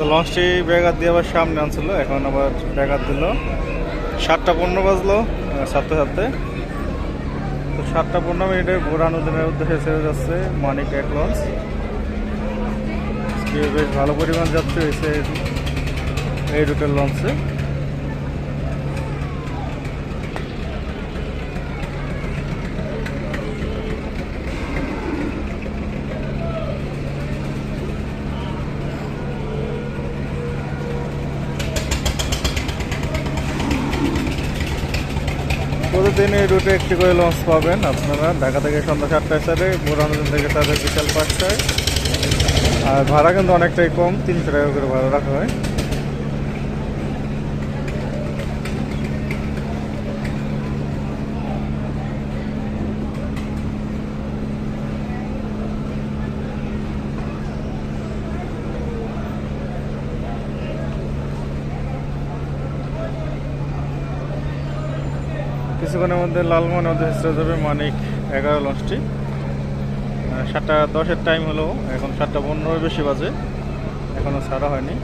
তো লঞ্চটি ব্যাঘাত দিয়ে আবার সামনে আনছিল, এখন আবার ব্যাঘাত দিল। সাতটা পনেরো বাজলো সাতটা সাতটে তো সাতটা পনেরো মিনিটে বোরানুদ্দিনের উদ্দেশ্যে ছেড়ে যাচ্ছে মানিক এক লঞ্চ। বেশ ভালো পরিমাণ যাত্রী হয়েছে এই রুটের লঞ্চে। প্রতিদিন এই রুটে একটি করে লঞ্চ পাবেন আপনারা। ঢাকা থেকে সন্ধ্যা সাতটায় সারে মোরানজন থেকে তাদের বিকাল পাঁচটায়। আর ভাড়া কিন্তু অনেকটাই কম, তিনশো টাকা করে ভাড়া রাখা হয়। কিছুক্ষণের মধ্যে লালমোহন অধিষ্ঠিত যাবে মানিক এগারো লঞ্চটি। সাতটা দশের টাইম হলো, এখন সাতটা পনেরো বেশি বাজে। এখনও ছাড়া হয়নি।